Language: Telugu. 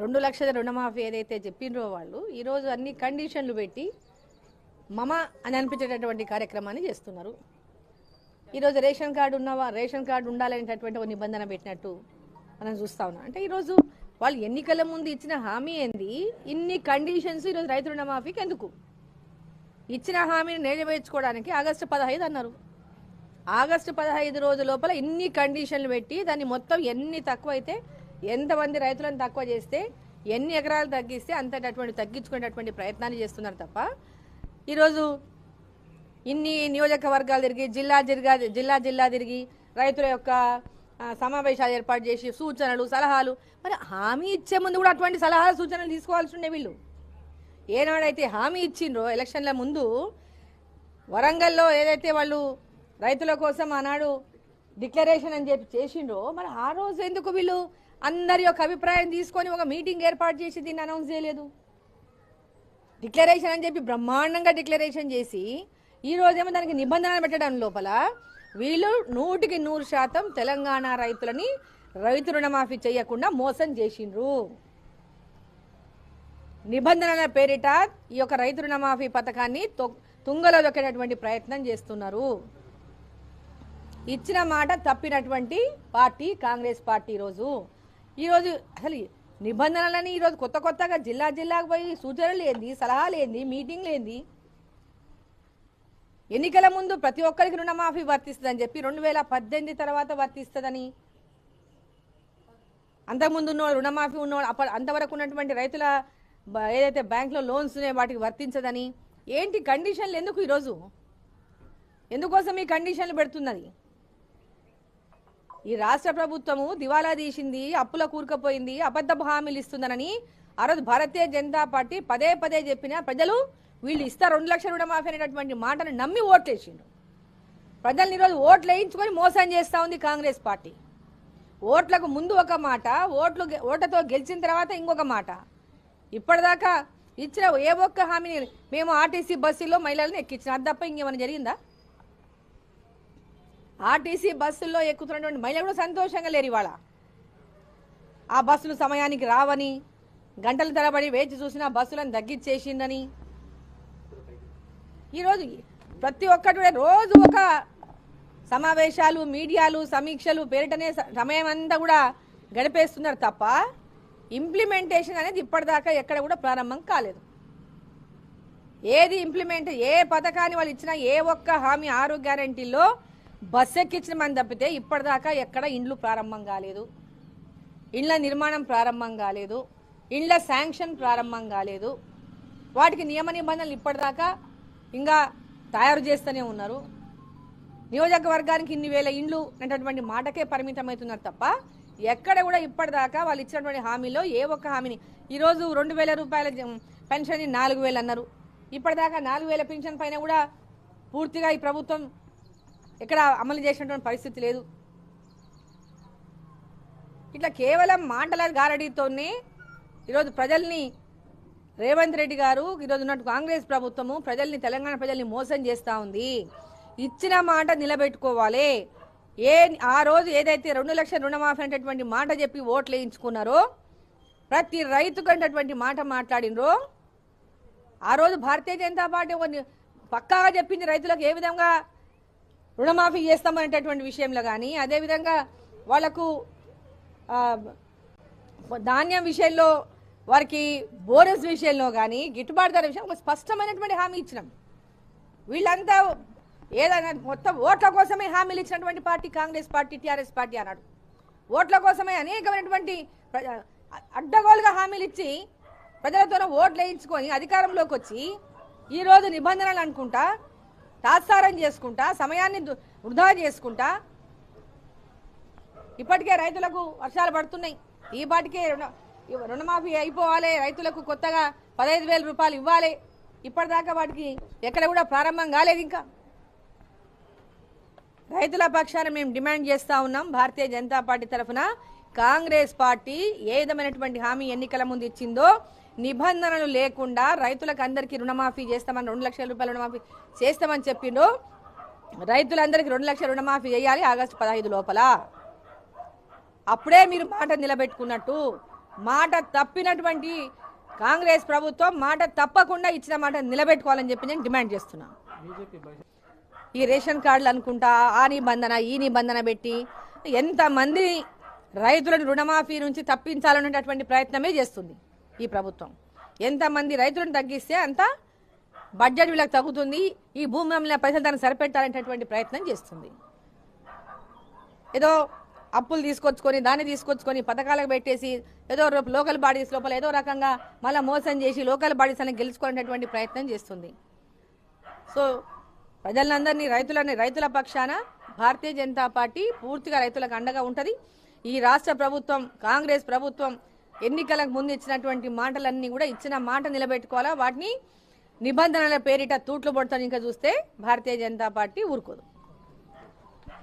రెండు లక్షల రుణమాఫీ ఏదైతే చెప్పిండ్రో వాళ్ళు ఈరోజు అన్ని కండిషన్లు పెట్టి మమ అని అనిపించేటటువంటి కార్యక్రమాన్ని చేస్తున్నారు. ఈరోజు రేషన్ కార్డు ఉన్నవా రేషన్ కార్డు ఉండాలనేటటువంటి ఒక నిబంధన పెట్టినట్టు మనం చూస్తా ఉన్నాం. అంటే ఈరోజు వాళ్ళు ఎన్నికల ముందు ఇచ్చిన హామీ ఏంది? ఇన్ని కండిషన్స్ ఈరోజు రైతు రుణమాఫీకి ఎందుకు? ఇచ్చిన హామీని నెరవేర్చుకోవడానికి ఆగస్టు పదహైదు అన్నారు. ఆగస్టు పదహైదు రోజుల లోపల ఇన్ని కండిషన్లు పెట్టి దాన్ని మొత్తం ఎన్ని తక్కువ అయితే ఎంతమంది రైతులను తక్కువ చేస్తే ఎన్ని ఎకరాలు తగ్గిస్తే అంతటటువంటి తగ్గించుకునేటటువంటి ప్రయత్నాలు చేస్తున్నారు తప్ప ఈరోజు ఇన్ని నియోజకవర్గాలు తిరిగి జిల్లా జిల్లా జిల్లా జిల్లా తిరిగి రైతుల యొక్క సమావేశాలు ఏర్పాటు చేసి సూచనలు సలహాలు మరి హామీ ఇచ్చే ముందు కూడా అటువంటి సలహాలు సూచనలు తీసుకోవాల్సి ఉండే వీళ్ళు. ఏనాడైతే హామీ ఇచ్చిండ్రో ఎలక్షన్ల ముందు వరంగల్లో ఏదైతే వాళ్ళు రైతుల కోసం ఆనాడు డిక్లరేషన్ అని చెప్పి చేసిండ్రో మరి ఆ రోజు ఎందుకు వీళ్ళు అందరి యొక్క అభిప్రాయం తీసుకొని ఒక మీటింగ్ ఏర్పాటు చేసి దీన్ని అనౌన్స్ చేయలేదు. డిక్లరేషన్ అని చెప్పి బ్రహ్మాండంగా డిక్లరేషన్ చేసి ఈ రోజేమో దానికి నిబంధనలు పెట్టడం లోపల వీళ్ళు నూటికి నూరు శాతం తెలంగాణ రైతులని రైతు రుణమాఫీ చేయకుండా మోసం చేసిండ్రు. నిబంధనల పేరిట ఈ యొక్క రైతు రుణమాఫీ పథకాన్ని తుంగలో దొక్కేటటువంటి ప్రయత్నం చేస్తున్నారు. ఇచ్చిన మాట తప్పినటువంటి పార్టీ కాంగ్రెస్ పార్టీ ఈరోజు ఈరోజు అసలు నిబంధనలని ఈరోజు కొత్త కొత్తగా జిల్లా జిల్లాకు పోయి సూచనలు ఏంది సలహాలు ఏంది మీటింగ్లు ఏంది? ఎన్నికల ముందు ప్రతి ఒక్కరికి రుణమాఫీ వర్తిస్తుందని చెప్పి రెండు వేల పద్దెనిమిది తర్వాత వర్తిస్తుందని. అంతకుముందు ఉన్న రుణమాఫీ ఉన్న అప్ప అంతవరకు ఉన్నటువంటి రైతుల బ- ఏదైతే బ్యాంకులో లోన్స్ ఉన్నాయో వాటికి వర్తించదని. ఏంటి కండిషన్లు ఎందుకు ఈరోజు? ఎందుకోసం ఈ కండిషన్లు పెడుతున్నది? ఈ రాష్ట్ర ప్రభుత్వము దివాలా తీసింది అప్పుల కూరుకుపోయింది అబద్ధ హామీలు ఇస్తుందనని ఆ రోజు భారతీయ జనతా పార్టీ పదే పదే చెప్పిన ప్రజలు వీళ్ళు ఇస్తారు రెండు లక్షల రుణమాఫీ అనేటటువంటి మాటను నమ్మి ఓట్లేసిండు ప్రజల్ని ఈరోజు ఓట్లు వేయించుకొని మోసం చేస్తూ ఉంది కాంగ్రెస్ పార్టీ. ఓట్లకు ముందు ఒక మాట ఓట్లు గె- ఓట్లతో గెలిచిన తర్వాత ఇంకొక మాట. ఇప్పటిదాకా ఇచ్చిన ఏ ఒక్క హామీని మేము ఆర్టీసీ బస్సుల్లో మహిళలను ఎక్కించిన. అది తప్ప ఇంకేమైనా జరిగిందా? ఆర్టీసీ బస్సుల్లో ఎక్కుతున్నటువంటి మహిళలు కూడా సంతోషంగా లేరు ఇవాళ. ఆ బస్సులు సమయానికి రావని గంటల తరబడి వేచి చూసిన బస్సులను తగ్గించేసిందని. ఈరోజు ప్రతి ఒక్కటి కూడా రోజు ఒక సమావేశాలు మీడియాలు సమీక్షలు పేరిటనే స- సమయం అంతా కూడా గడిపేస్తున్నారు తప్ప ఇంప్లిమెంటేషన్ అనేది ఇప్పటిదాకా ఎక్కడ కూడా ప్రారంభం కాలేదు. ఏది ఇంప్లిమెంట్ ఏ పథకాన్ని వాళ్ళు ఇచ్చినా ఏ ఒక్క హామీ ఆరు గ్యారంటీలో బస్ ఎక్కించిన మంది తప్పితే ఇప్పటిదాకా ఎక్కడ ఇండ్లు ప్రారంభం కాలేదు. ఇండ్ల నిర్మాణం ప్రారంభం కాలేదు. ఇండ్ల శాంక్షన్ ప్రారంభం కాలేదు. వాటికి నియమ నిబంధనలు ఇప్పటిదాకా ఇంకా తయారు చేస్తూనే ఉన్నారు. నియోజకవర్గానికి ఇన్ని వేల ఇండ్లు అనేటటువంటి మాటకే పరిమితమవుతున్నారు తప్ప ఎక్కడ కూడా ఇప్పటిదాకా వాళ్ళు ఇచ్చినటువంటి హామీలో ఏ ఒక్క హామీని ఈరోజు రెండు వేల రూపాయల పెన్షన్ నాలుగు వేలు అన్నారు. ఇప్పటిదాకా నాలుగు వేల పెన్షన్ పైన కూడా పూర్తిగా ఈ ప్రభుత్వం ఎక్కడ అమలు చేసినటువంటి పరిస్థితి లేదు. ఇట్లా కేవలం మాటల గారడీతోనే ఈరోజు ప్రజల్ని రేవంత్ రెడ్డి గారు ఈరోజు ఉన్నట్టు కాంగ్రెస్ ప్రభుత్వము ప్రజల్ని తెలంగాణ ప్రజల్ని మోసం చేస్తూ ఉంది. ఇచ్చిన మాట నిలబెట్టుకోవాలి. ఏ ఆ రోజు ఏదైతే రెండు లక్షల రుణమాఫీ అనేటటువంటి మాట చెప్పి ఓట్లు వేయించుకున్నారో ప్రతి రైతుకు అనేటటువంటి మాట మాట్లాడినరో ఆ రోజు భారతీయ జనతా పార్టీ ఒక పక్కాగా చెప్పింది రైతులకు ఏ విధంగా రుణమాఫీ చేస్తామనేటటువంటి విషయంలో కానీ అదేవిధంగా వాళ్ళకు ధాన్యం విషయంలో వారికి బోనస్ విషయంలో కానీ గిట్టుబాటు ధర విషయం ఒక స్పష్టమైనటువంటి హామీ ఇచ్చినాం. వీళ్ళంతా ఏదైనా మొత్తం ఓట్ల కోసమే హామీలు ఇచ్చినటువంటి party Congress party TRS party అన్నాడు. ఓట్ల కోసమే అనేకమైనటువంటి అడ్డగోలుగా హామీలు ఇచ్చి ప్రజలతో ఓట్లు వేయించుకొని అధికారంలోకి వచ్చి ఈరోజు నిబంధనలు అనుకుంటా తాత్సారం చేసుకుంటా సమయాన్ని దు- వృధా చేసుకుంటా. ఇప్పటికే రైతులకు వర్షాలు పడుతున్నాయి. ఈ పాటికే రుణమాఫీ అయిపోవాలి రైతులకు కొత్తగా పదహైదు వేల రూపాయలు ఇవ్వాలి. ఇప్పటిదాకా వాటికి ఎక్కడ కూడా ప్రారంభం కాలేదు ఇంకా. రైతుల పక్షాన మేము డిమాండ్ చేస్తా ఉన్నాం. భారతీయ జనతా పార్టీ తరఫున కాంగ్రెస్ పార్టీ ఏ విధమైనటువంటి హామీ ఎన్నికల ముందు ఇచ్చిందో నిబంధనలు లేకుండా రైతులకు అందరికీ రుణమాఫీ చేస్తామని రెండు లక్షల రూపాయల రుణమాఫీ చేస్తామని చెప్పిండు. రైతులందరికీ రెండు లక్షల రుణమాఫీ చేయాలి ఆగస్టు పదహైదు లోపల. అప్పుడే మీరు మాట నిలబెట్టుకున్నట్టు మాట తప్పినటువంటి కాంగ్రెస్ ప్రభుత్వం మాట తప్పకుండా ఇచ్చిన మాట నిలబెట్టుకోవాలని చెప్పి నేను డిమాండ్ చేస్తున్నాను. ఈ రేషన్ కార్డులు అనుకుంటా ఆ నిబంధన ఈ నిబంధన పెట్టి ఎంతమంది రైతులను రుణమాఫీ నుంచి తప్పించాలనేటటువంటి ప్రయత్నమే చేస్తుంది. ఈ ప్రభుత్వం. ఎంతమంది రైతులను తగ్గిస్తే అంత బడ్జెట్ వీళ్ళకి తగ్గుతుంది ఈ భూమి అమ్మిన పైసలు దాన్ని సరిపెట్టాలనేటటువంటి ప్రయత్నం చేస్తుంది. ఏదో అప్పులు తీసుకొచ్చుకొని దాన్ని తీసుకొచ్చుకొని పథకాలకు పెట్టేసి ఏదో లోకల్ బాడీస్ లోపల ఏదో రకంగా మళ్ళీ మోసం చేసి లోకల్ బాడీస్ అని గెలుచుకునేటటువంటి ప్రయత్నం చేస్తుంది. సో ప్రజలందరినీ రైతులని రైతుల పక్షాన భారతీయ జనతా పార్టీ పూర్తిగా రైతులకు అండగా ఉంటుంది. ఈ రాష్ట్ర ప్రభుత్వం కాంగ్రెస్ ప్రభుత్వం ఎన్నికలకు ముందు ఇచ్చినటువంటి మాటలన్నీ కూడా ఇచ్చిన మాట నిలబెట్టుకోవాలా? వాటిని నిబంధనల పేరిట తూట్లు పడతాను ఇంకా చూస్తే భారతీయ జనతా పార్టీ ఊరుకోదు.